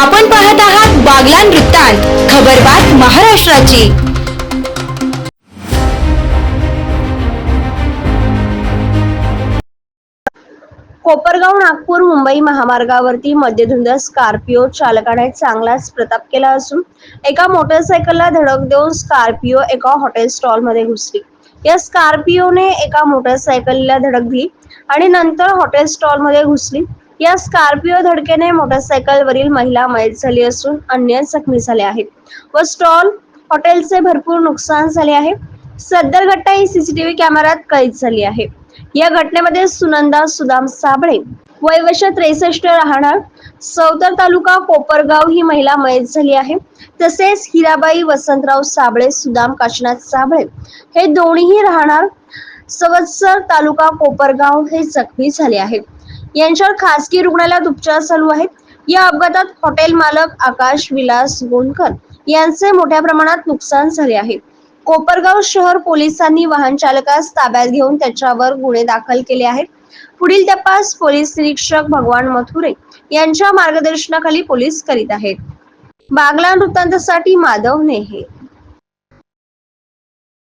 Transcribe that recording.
आपण पाहत आहात बागलान वृत्तांत खबरबात महाराष्ट्राची. कोपरगाव नागपूर मुंबई महामार्गावरती मध्यधुंद स्कॉर्पिओ चालकाने चांगलाच प्रताप केला असून एका मोटरसायकलला धडक देऊन स्कॉर्पिओ एका हॉटेल स्टॉलमध्ये घुसली. या स्कॉर्पिओने एका मोटरसायकलला धडक दिली आणि नंतर हॉटेल स्टॉलमध्ये घुसली. या स्कॉर्पिओ धडकेने मोटरसायकलवरील महिला मयत झाली असून अन्य जखमी झाले आहेत. व स्टॉल हॉटेलचे भरपूर नुकसान झाले आहे. सदर घटना ही सीसीटीव्ही कॅमेऱ्यात कैद झाली आहे. या घटनेमध्ये सुनंदा सुदाम साबळे वयवश त्रेसष्ट राहणार सौतर तालुका कोपरगाव ही महिला मयत झाली आहे. तसेच हिराबाई वसंतराव साबळे सुदाम काशीनाथ साबळे हे दोन्हीही राहणार. सवत्सर तालुका कोपरगाव हे जखमी झाले आहेत. यांच्यावर खासगी रुग्णालयात उपचार चालू आहेत. या अपघातात हॉटेल मालक आकाश विलास गोंदकर यांचे मोठ्या प्रमाणात नुकसान झाले आहे. कोपरगाव शहर पोलिसांनी वाहन चालकास ताब्यात घेऊन त्याच्यावर गुन्हे दाखल केले आहेत. पुढील तपास पोलीस निरीक्षक भगवान मथुरे यांच्या मार्गदर्शनाखाली पोलीस करीत आहेत. बागला वृत्तांतासाठी माधव नेहे.